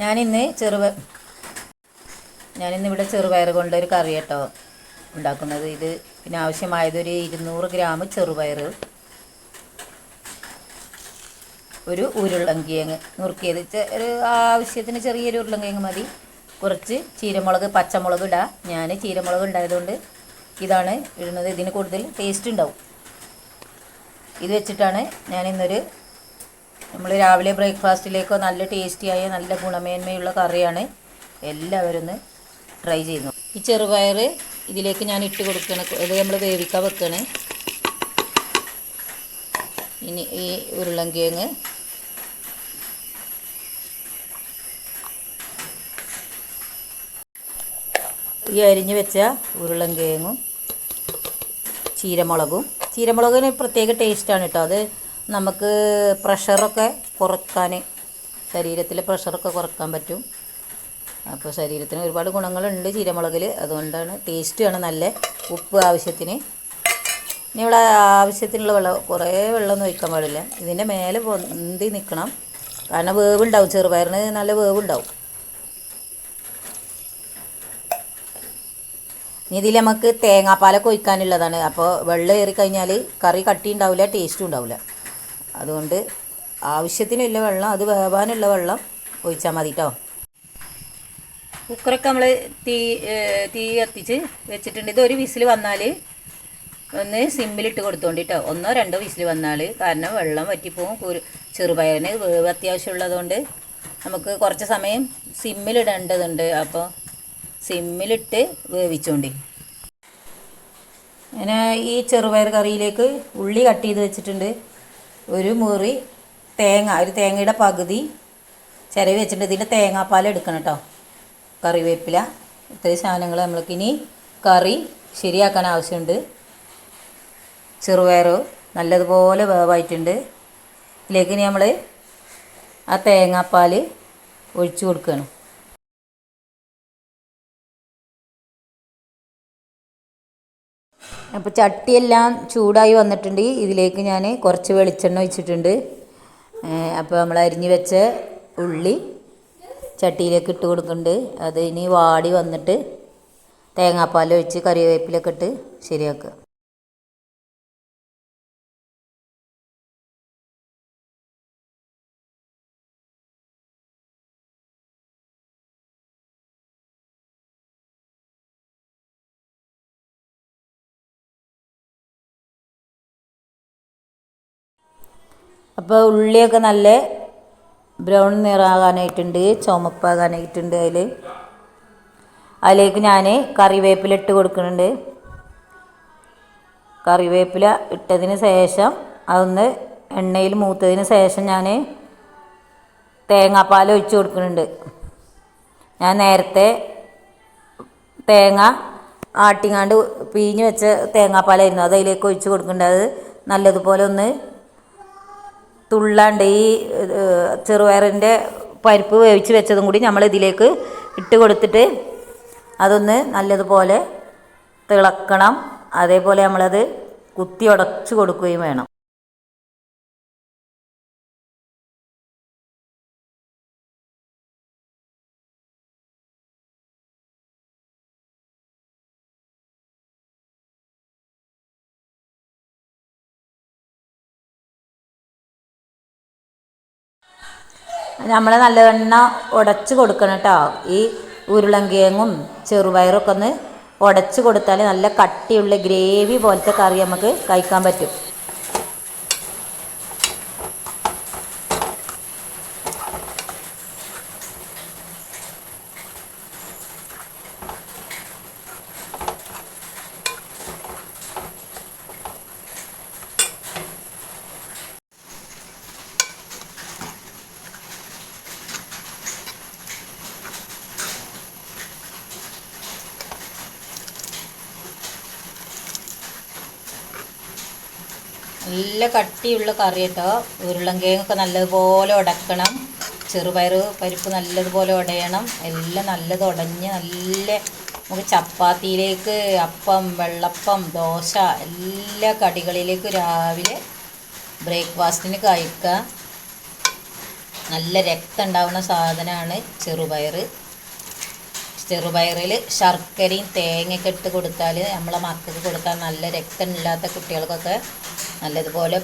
ഞാനിന്ന് ചെറുപ ഞാനിന്ന് ഇവിടെ ചെറുപയർ കൊണ്ടൊരു കറി കേട്ടോ ഉണ്ടാക്കുന്നത്. ഇത് പിന്നെ ആവശ്യമായതൊരു ഇരുന്നൂറ് ഗ്രാം ചെറുപയർ ഒരു ഉരുളങ്കിയങ്ങ് നുറുക്കിയത്. ഒരു ആവശ്യത്തിന് ചെറിയൊരു ഉരുളങ്കിയങ്ങ് മതി. കുറച്ച് ചീരമുളക് പച്ചമുളക് ഇടാ. ഞാൻ ചീരമുളക് ഉണ്ടായതുകൊണ്ട് ഇതാണ് ഇടുന്നത്. ഇതിന് കൂടുതൽ ടേസ്റ്റ് ഉണ്ടാവും. ഇത് വെച്ചിട്ടാണ് ഞാൻ ഇന്നൊരു നമ്മൾ രാവിലെ ബ്രേക്ക്ഫാസ്റ്റിലേക്കോ നല്ല ടേസ്റ്റിയായ നല്ല ഗുണമേന്മയുള്ള കറിയാണ് എല്ലാവരും ഒന്ന് ട്രൈ ചെയ്യുന്നു. ഈ ചെറുപയർ ഇതിലേക്ക് ഞാൻ ഇട്ട് കൊടുക്കണം. ഇത് നമ്മൾ വേവിക്കാൻ വെക്കണം. ഇനി ഈ ഉരുളങ്കിഴങ്ങ് ഈ അരിഞ്ഞ് വെച്ച ഉരുളങ്കിഴങ്ങും ചീരമുളകും. ചീരമുളകിന് പ്രത്യേക ടേസ്റ്റാണ് കേട്ടോ അത് നമുക്ക് പ്രഷറൊക്കെ കുറയ്ക്കാൻ ശരീരത്തിലെ പ്രഷറൊക്കെ കുറയ്ക്കാൻ പറ്റും. അപ്പോൾ ശരീരത്തിന് ഒരുപാട് ഗുണങ്ങളുണ്ട് ചീരമുളകിൽ അതുകൊണ്ടാണ് ടേസ്റ്റുമാണ് നല്ല. ഉപ്പ് ആവശ്യത്തിന്. ഇനി ഇവിടെ ആവശ്യത്തിനുള്ള വെള്ളം കുറേ വെള്ളമൊന്നും ഒഴിക്കാൻ പാടില്ല. ഇതിന്റെ മേലെ പൊന്തി നിൽക്കണം കാരണം വേവുണ്ടാവും ചെറുപയറിന് നല്ല വേവുണ്ടാവും. ഇനി ഇതിൽ നമുക്ക് തേങ്ങാപ്പാലൊക്കെ ഒഴിക്കാനുള്ളതാണ്. അപ്പോൾ വെള്ളം ഏറി കഴിഞ്ഞാൽ കറി കട്ടി ഉണ്ടാവില്ല ടേസ്റ്റും ഉണ്ടാവില്ല. അതുകൊണ്ട് ആവശ്യത്തിനുള്ള വെള്ളം അത് വേവാനുള്ള വെള്ളം ഒഴിച്ചാൽ മതി കേട്ടോ കുക്കറൊക്കെ നമ്മൾ തീ തീ കത്തിച്ച് വെച്ചിട്ടുണ്ട്. ഇത് ഒരു വിസിൽ വന്നാൽ ഒന്ന് സിമ്മിലിട്ട് കൊടുത്തോണ്ട് കേട്ടോ ഒന്നോ രണ്ടോ വിസിൽ വന്നാൽ കാരണം വെള്ളം വറ്റിപ്പോവും ചെറുപയറിന് വേവ് അത്യാവശ്യമുള്ളതുകൊണ്ട് നമുക്ക് കുറച്ച് സമയം സിമ്മിലിടേണ്ടതുണ്ട് അപ്പോൾ സിമ്മിലിട്ട് വേവിച്ചോണ്ടി. ഞാൻ ഈ ചെറുപയർ കറിയിലേക്ക് ഉള്ളി കട്ട് ചെയ്ത് വെച്ചിട്ടുണ്ട്. ഒരു മുറി തേങ്ങ ഒരു തേങ്ങയുടെ പകുതി ചിരവി വെച്ചിട്ടുണ്ട് ഇതിന്റെ തേങ്ങാപ്പാൽ എടുക്കണം കേട്ടോ. കറിവേപ്പില ഇത്രയും സാധനങ്ങൾ നമ്മൾക്കിനി കറി ശരിയാക്കാൻ ആവശ്യമുണ്ട്. ചെറുപയർ നല്ലതുപോലെ വേവായിട്ടുണ്ട്. ഇതിലേക്ക് ഇനി നമ്മൾ ആ തേങ്ങാപ്പാൽ ഒഴിച്ചു കൊടുക്കണം അപ്പോൾ ചട്ടിയെല്ലാം ചൂടായി വന്നിട്ടുണ്ട്. ഇതിലേക്ക് ഞാൻ കുറച്ച് വെളിച്ചെണ്ണ ഒഴിച്ചിട്ടുണ്ട്. അപ്പോൾ നമ്മൾ അരിഞ്ഞു വെച്ച ഉള്ളി ചട്ടിയിലേക്ക് ഇട്ട് കൊടുക്കുന്നുണ്ട്. അത് ഇനി വാടി വന്നിട്ട് തേങ്ങാപ്പാൽ ഒഴിച്ച് കറിവേപ്പിലൊക്കെ ഇട്ട് ശരിയാക്കുക. അപ്പോൾ ഉള്ളിയൊക്കെ നല്ല ബ്രൗൺ നിറാകാനായിട്ടുണ്ട് ചുമപ്പാകാനായിട്ടുണ്ട് അതിൽ അതിലേക്ക് ഞാൻ കറിവേപ്പില ഇട്ട് കൊടുക്കുന്നുണ്ട്. കറിവേപ്പില ഇട്ടതിന് ശേഷം അതൊന്ന് എണ്ണയിൽ മൂത്തതിന് ശേഷം ഞാൻ തേങ്ങാപ്പാൽ ഒഴിച്ച് കൊടുക്കുന്നുണ്ട്. ഞാൻ നേരത്തെ തേങ്ങ ആട്ടിങ്ങാണ്ട് പിഴിഞ്ഞ് വെച്ച തേങ്ങാപ്പാലായിരുന്നു. അത് അതിലേക്ക് ഒഴിച്ച് കൊടുക്കുന്നുണ്ട്. അത് നല്ലതുപോലെ ഒന്ന് തുള്ളാണ്ട് ഈ ചെറുപയറിന്റെ പരിപ്പ് വേവിച്ച് വെച്ചതും കൂടി നമ്മൾ ഇതിലേക്ക് ഇട്ട് കൊടുത്തിട്ട് അതൊന്ന് നല്ലതുപോലെ തിളക്കണം. അതേപോലെ നമ്മളത് കുത്തി ഉടച്ച് കൊടുക്കുകയും വേണം. നമ്മൾ നല്ലവണ്ണം ഉടച്ച് കൊടുക്കണം കേട്ടോ ഈ ഉരുളങ്കിഴങ്ങും ചെറുപയറൊക്കെ ഒന്ന് ഉടച്ച് കൊടുത്താൽ നല്ല കട്ടിയുള്ള ഗ്രേവി പോലത്തെ കറി നമുക്ക് കഴിക്കാൻ പറ്റും. നല്ല കട്ടിയുള്ള കറി കേട്ടോ ഉരുളങ്കിഴങ്ങൊക്കെ നല്ലതുപോലെ ഉടക്കണം. ചെറുപയർ പരിപ്പ് നല്ലതുപോലെ ഉടയണം. എല്ലാം നല്ലത് ഉടഞ്ഞ് നല്ല നമുക്ക് ചപ്പാത്തിയിലേക്ക് അപ്പം വെള്ളപ്പം ദോശ എല്ലാ കടികളിലേക്ക് രാവിലെ ബ്രേക്ക്ഫാസ്റ്റിന് കഴിക്കാം നല്ല രക്തം ഉണ്ടാവുന്ന സാധനമാണ് ചെറുപയർ ചെറുപയറിൽ ശർക്കരയും തേങ്ങയൊക്കെ ഇട്ട് കൊടുത്താൽ നമ്മളെ മക്കൾക്ക് കൊടുത്താൽ നല്ല രക്തമില്ലാത്ത കുട്ടികൾക്കൊക്കെ നല്ലതുപോലെ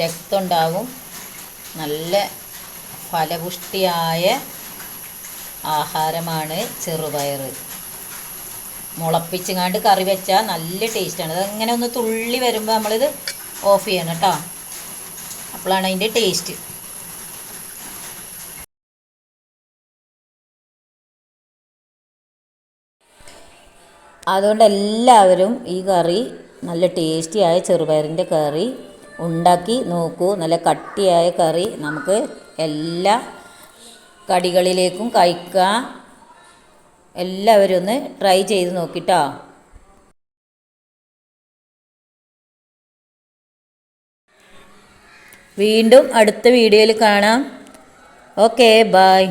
രക്തം ഉണ്ടാവും നല്ല ഫലപുഷ്ടിയായ ആഹാരമാണ് ചെറുപയർ. മുളപ്പിച്ചുങ്ങാണ്ട് കറി വെച്ചാൽ നല്ല ടേസ്റ്റാണ്. അതങ്ങനെ ഒന്ന് തുള്ളി വരുമ്പോൾ നമ്മളിത് ഓഫ് ചെയ്യണം കേട്ടോ. അപ്പോഴാണ് അതിന്റെ ടേസ്റ്റ്. അതുകൊണ്ട് എല്ലാവരും ഈ കറി നല്ല ടേസ്റ്റിയായ ചെറുപയറിന്റെ കറി ഉണ്ടാക്കി നോക്കൂ. നല്ല കട്ടിയായ കറി. നമുക്ക് എല്ലാ കടികളിലേക്കും കഴിക്കാം. എല്ലാവരും ഒന്ന് ട്രൈ ചെയ്ത് നോക്കിട്ടോ. വീണ്ടും അടുത്ത വീഡിയോയിൽ കാണാം. Okay bye